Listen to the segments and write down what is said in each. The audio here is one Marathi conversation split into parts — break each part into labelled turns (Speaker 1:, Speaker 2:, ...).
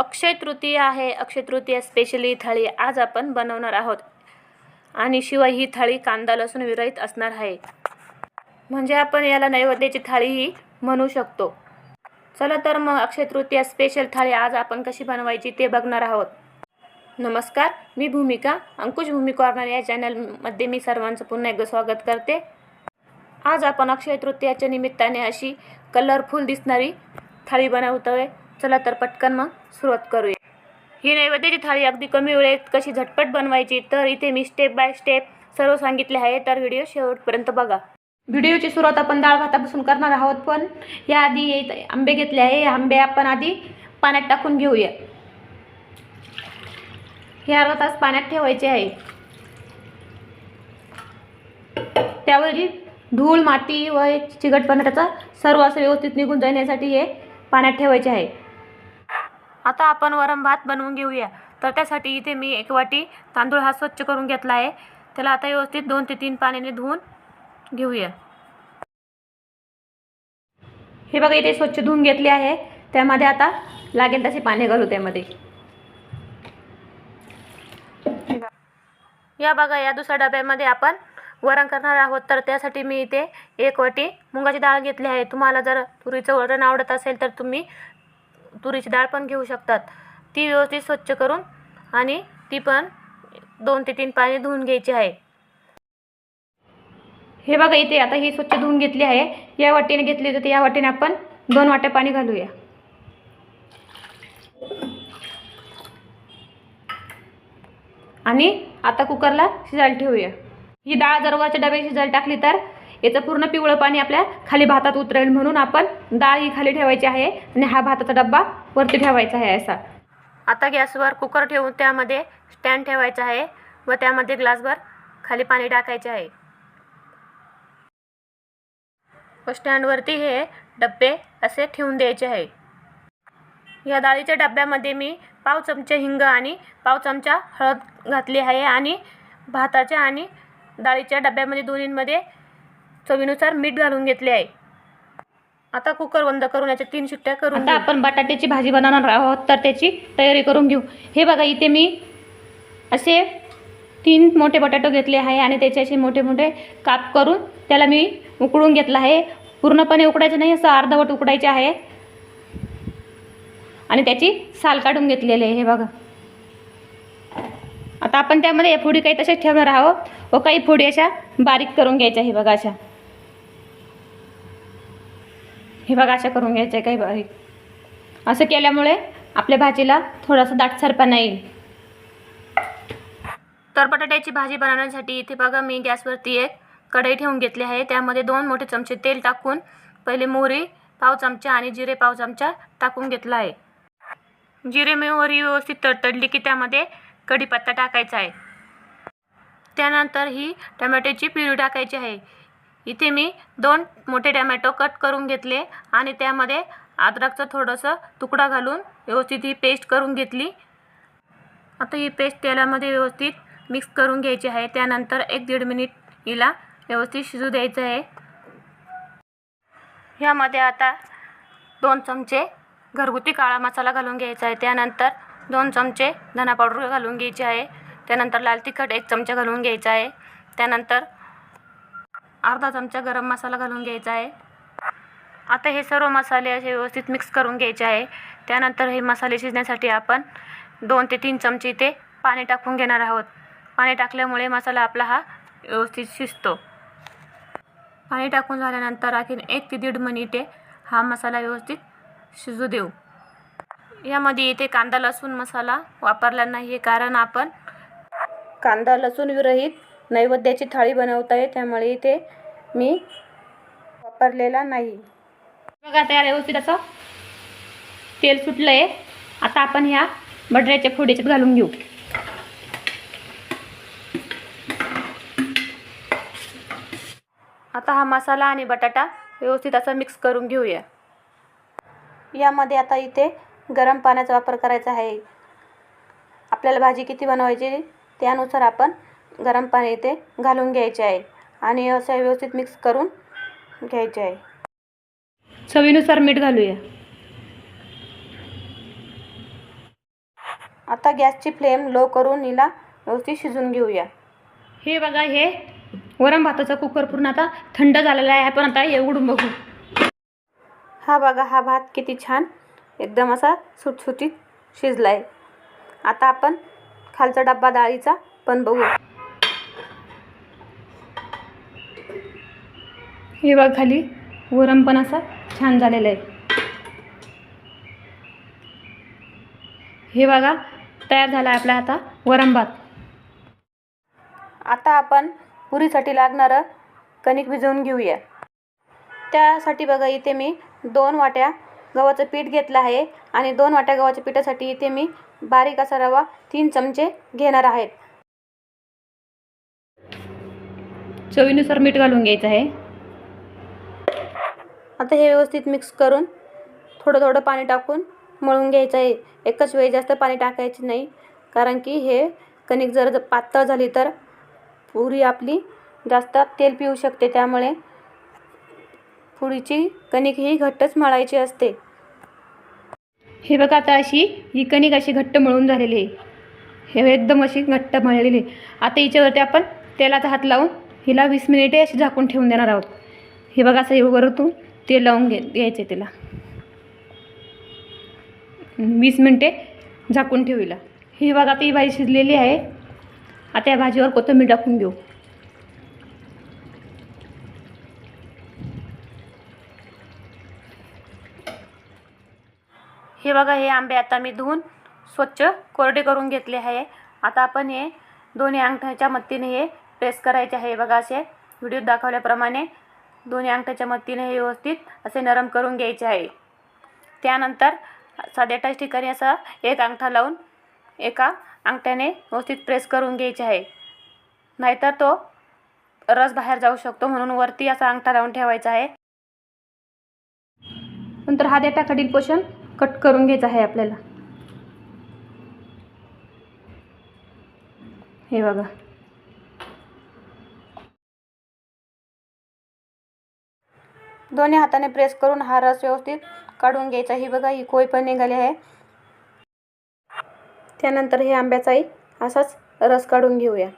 Speaker 1: अक्षय तृतीया आहे. अक्षय तृतीया स्पेशली थाळी आज आपण बनवणार आहोत. आणि शिवाय ही थाळी कांदा लसूण विरहित असणार आहे. म्हणजे आपण याला नैवेद्याची थाळीही म्हणू शकतो. चला तर मग अक्षय तृतीया स्पेशल थाळी आज आपण कशी बनवायची ते बघणार आहोत. नमस्कार मी भूमिका अंकुश भूमी कॉर्नर या चॅनलमध्ये मी सर्वांचं पुन्हा एकदा स्वागत करते. आज आपण अक्षय तृतीयाच्या निमित्ताने अशी कलरफुल दिसणारी थाळी बनवतोय. चला तर पटकन मग सुरुवात करूया. ही नैवेद्याची थाळी अगदी कमी वेळेत कशी झटपट बनवायची तर इथे मी स्टेप बाय स्टेप सर्व सांगितले आहे तर व्हिडिओ शेवटपर्यंत बघा. व्हिडिओची सुरुवात आपण डाळ भातापासून करणार आहोत पण याआधी इथे आंबे घेतले आहे. हे आंबे आपण आधी पाण्यात टाकून घेऊया. हे अर्धा तास पाण्यात ठेवायचे आहे. त्यावरील धूळ माती व चिकटपणा त्याचा सर्व असं व्यवस्थित निघून जाण्यासाठी हे पाण्यात ठेवायचे आहे. आता आपण वरण भात बनवून घेऊया. तर त्यासाठी इथे मी एक वाटी तांदूळ हा स्वच्छ करून घेतला आहे. त्याला आता व्यवस्थित दोन ते तीन पाण्याने धुवून घेऊया. हे बघा इथे स्वच्छ धुवून घेतले आहे. त्यामध्ये आता लागेल तसे पाणी घालू त्यामध्ये. या बघा या दुसऱ्या डब्यामध्ये आपण वरण करणार आहोत. तर त्यासाठी मी इथे एक वाटी मुगाची डाळ घेतली आहे. तुम्हाला जर तुरीचं वरण आवडत असेल तर तुम्ही तुरीची डाळ पण घेऊ शकतात. ती व्यवस्थित स्वच्छ करून आणि ती पण दोन ते तीन पाणी धुवून घ्यायची आहे. हे बघा इथे आता ही स्वच्छ धुवून घेतली आहे. या वाटीने घेतली होती या वाटीने आपण दोन वाट्या पाणी घालूया. आणि आता कुकरला शिजायला ठेवूया. ही डाळ जर वरच्या डब्यात शिजायला टाकली तर याचं पूर्ण पिवळं पाणी आपल्या खाली भातात उतरेल म्हणून आपण डाळ ही खाली ठेवायची आहे आणि हा भाताचा डब्बा वरती ठेवायचा आहे असा. आता गॅसवर कुकर ठेवून त्यामध्ये स्टँड ठेवायचा आहे व त्यामध्ये ग्लासभर खाली पाणी टाकायचे आहे. व स्टँडवरती हे डब्बे असे ठेवून द्यायचे आहे. या डाळीच्या डब्यामध्ये मी पाव चमचे हिंग आणि पाव चमचा हळद घातली आहे आणि भाताच्या आणि डाळीच्या डब्यामध्ये दोन्हींमध्ये चवीनुसार मीठ घालून घेतले आहे. आता कुकर बंद करून याच्या तीन शिट्ट्या करून आता आपण बटाट्याची भाजी बनवणार आहोत तर त्याची तयारी करून घेऊ. हे बघा इथे मी असे तीन मोठे बटाटे घेतले आहे आणि त्याचे असे मोठे मोठे काप करून त्याला मी उकळून घेतलं आहे. पूर्णपणे उकडायचं नाही असं अर्धवट उकडायचे आहे. आणि त्याची साल काढून घेतलेली आहे हे बघा. आता आपण त्यामध्ये फोडी काही तशाच ठेवणार आहोत व काही फोडी अशा बारीक करून घ्यायच्या हे बघा अशा. हे बघा अशा करून घ्यायचं आहे काही बारीक असं केल्यामुळे आपल्या भाजीला थोडासा दाटसरपणा येईल. तर बटाट्याची भाजी बनवण्यासाठी इथे बघा मी गॅसवरती एक कढई ठेवून घेतली आहे. त्यामध्ये दोन मोठे चमचे तेल टाकून पहिले मोहरी पाव चमचा आणि जिरे पाव चमचा टाकून घेतला आहे. जिरे मोहरी व्यवस्थित तडतडली की त्यामध्ये कढीपत्ता टाकायचा आहे. त्यानंतर ही टमॅटोची प्युरी टाकायची आहे. इथे मी दोन मोठे टमॅटो कट करून घेतले आणि त्यामध्ये अद्रकचं थोडंसं तुकडा घालून व्यवस्थित ही पेस्ट करून घेतली. आता ही पेस्ट तेलामध्ये व्यवस्थित मिक्स करून घ्यायची आहे. त्यानंतर एक दीड मिनिट हिला व्यवस्थित शिजू द्यायचं आहे. ह्यामध्ये आता दोन चमचे घरगुती काळा मसाला घालून घ्यायचा आहे. त्यानंतर दोन चमचे धना पावडर घालून घ्यायची आहे. त्यानंतर लाल तिखट एक चमचा घालून घ्यायचा आहे. त्यानंतर अर्धा चमचा गरम मसाला घालून घ्यायचा आहे. आता हे सर्व मसाले असे व्यवस्थित मिक्स करून घ्यायचे आहे. त्यानंतर हे मसाले शिजण्यासाठी आपण दोन ते तीन चमचे इथे पाणी टाकून घेणार आहोत. पाणी टाकल्यामुळे मसाला आपला हा व्यवस्थित शिजतो. पाणी टाकून झाल्यानंतर आणखीन एक ते दीड मिनिटे हा मसाला व्यवस्थित शिजू देऊ. यामध्ये इथे कांदा लसूण मसाला वापरला नाही आहे कारण आपण कांदा लसूण विरहित नैवेद्याची थाळी बनवत आहे त्यामुळे इथे मी वापरलेला नाही. बघा तयार व्यवस्थित असं तेल सुटलं आहे आता आपण ह्या बटाट्याच्या फोडीच्यात घालून घेऊ. आता हा मसाला आणि बटाटा व्यवस्थित असा मिक्स करून घेऊया. यामध्ये आता इथे गरम पाण्याचा वापर करायचा आहे. आपल्याला भाजी किती बनवायची त्यानुसार आपण गरम पाणी इथे घालून घ्यायचे आहे. आणि असं व्यवस्थित मिक्स करून घ्यायचे आहे. चवीनुसार मीठ घालूया. आता गॅसची फ्लेम लो करून हिला व्यवस्थित शिजून घेऊया. हे बघा हे वरण भाताचा कुकर पूर्ण आता थंड झालेला आहे. आपण आता हे उघडून बघू. हा बघा हा भात किती छान एकदम असा सुटसुटीत शिजला आहे आता आपण खालचा डब्बा डाळीचा पण बघू. हे बघ खाली वरम पण असा छान झालेलं आहे. हे बघा तयार झाला आपला आता वरम भात. आता आपण पुरीसाठी लागणारं कणिक भिजवून घेऊया. त्यासाठी बघा इथे मी दोन वाट्या गव्हाचं पीठ घेतलं आहे आणि दोन वाट्या गव्हाच्या पिठासाठी इथे मी बारीक असा रवा तीन चमचे घेणार आहेत चवीनुसार मीठ घालून घ्यायचं आहे. आता हे व्यवस्थित मिक्स करून थोडं थोडं पाणी टाकून मळून घ्यायचं आहे. एकच वेळी जास्त पाणी टाकायचे नाही. कारण की हे कणिक जर पातळ झाली तर पुरी आपली जास्त तेल पिऊ शकते. त्यामुळे पुरीची कणिक ही घट्टच मळायची असते. हे बघा आता अशी ही कणिक अशी घट्ट मळून झालेली आहे. हे एकदम अशी घट्ट मळलेली आहे. आता हिच्यावरती आपण तेलाचा हात लावून हिला वीस मिनिटे अशी झाकून ठेवून देणार आहोत. हे बघा असं हे वरतून ते लावून घे घ्यायचे तिला. वीस मिनटे झाकून ठेवू ही बघा आता ही भाजी शिजलेली आहे. आता या भाजीवर कोथिंबीर टाकून घेऊ. हे बघा हे आंबे आता मी धुवून स्वच्छ कोरडे करून घेतले आहे. आता आपण हे दोन्ही अंगठ्याच्या मदतीने हे प्रेस करायचे आहे. बघा असे व्हिडिओत दाखवल्याप्रमाणे दोन्ही अंगठ्याच्या मदतीने हे व्यवस्थित असे नरम करून घ्यायचे आहे. त्यानंतर साध्या टच ठिकाणी असा एक अंगठा लावून एका अंगठ्याने व्यवस्थित प्रेस करून घ्यायचे आहे. नाहीतर तो रस बाहेर जाऊ शकतो म्हणून वरती असा अंगठा लावून ठेवायचा आहे. नंतर हा देठाकडील पोषण कट करून घ्यायचं आहे आपल्याला. हे बघा. दोन्ही हाताने प्रेस करून हा रस व्यवस्थित काढून घ्यायचा. ही बघा ही कोय पण निघाली आहे. त्यानंतर हे आंब्याचाही असाच रस काढून घेऊया.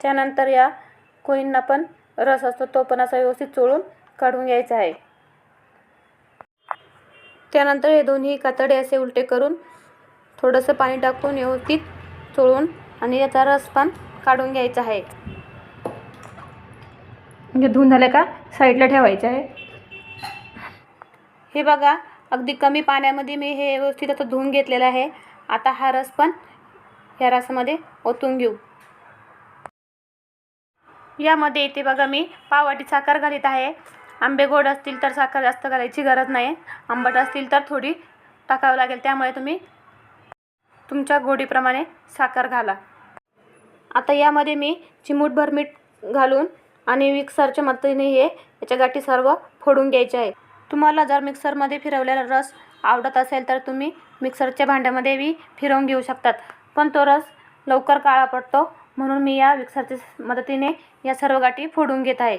Speaker 1: त्यानंतर या कोईंना पण रस असतो तो पण असा व्यवस्थित चोळून काढून घ्यायचा आहे. त्यानंतर हे दोन्ही कातडे असे उलटे करून थोडंसं पाणी टाकून व्यवस्थित चोळून आणि याचा रस पण काढून घ्यायचा आहे. म्हणजे धुवून झालं का? साईडला ठेवायचं आहे. हे बघा अगदी कमी पाण्यामध्ये मी हे व्यवस्थित आता धुवून घेतलेलं आहे. आता हा रस पण ह्या रसामध्ये ओतून घेऊ. यामध्ये इथे बघा मी पावाटी साखर घालीत आहे. आंबे गोड असतील तर साखर जास्त घालायची गरज नाही. आंबट असतील तर थोडी टाकावं लागेल. त्यामुळे तुम्ही तुमच्या गोडीप्रमाणे साखर घाला. आता यामध्ये मी चिमूटभर मीठ घालून आणि मिक्सरच्या मदतीने हे याच्या गाठी सर्व फोडून घ्यायचे आहे तुम्हाला जर मिक्सरमध्ये फिरवलेला रस आवडत असेल तर तुम्ही मिक्सरच्या भांड्यामध्ये बी फिरवून घेऊ शकतात. पण तो रस लवकर काळा पडतो म्हणून मी या मिक्सरच्या मदतीने या सर्व गाठी फोडून घेत आहे.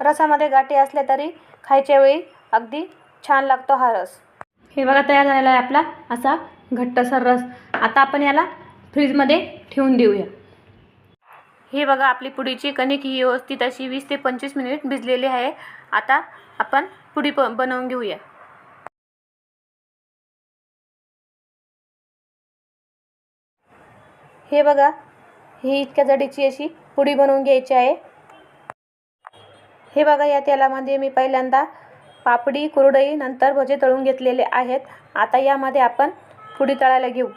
Speaker 1: रसामध्ये गाठी असल्या तरी खायच्या वेळी अगदी छान लागतो हा रस. हे बघा तयार झालेला आहे आपला असा घट्टसर रस. आता आपण याला फ्रीजमध्ये ठेवून देऊया. हे बघा आपली पुडीची कणिक ही व्यवस्थित अशी वीस ते पंचवीस मिनिट भिजलेली आहे. आता आपण पुडी प बनवून घेऊया. हे बघा ही इतक्या जडीची अशी पुडी बनवून घ्यायची आहे. हे बघा या तेलामध्ये मी पहिल्यांदा पापडी कुरडई नंतर भजे तळून घेतलेले आहेत. आता यामध्ये आपण पुडी तळायला घेऊ.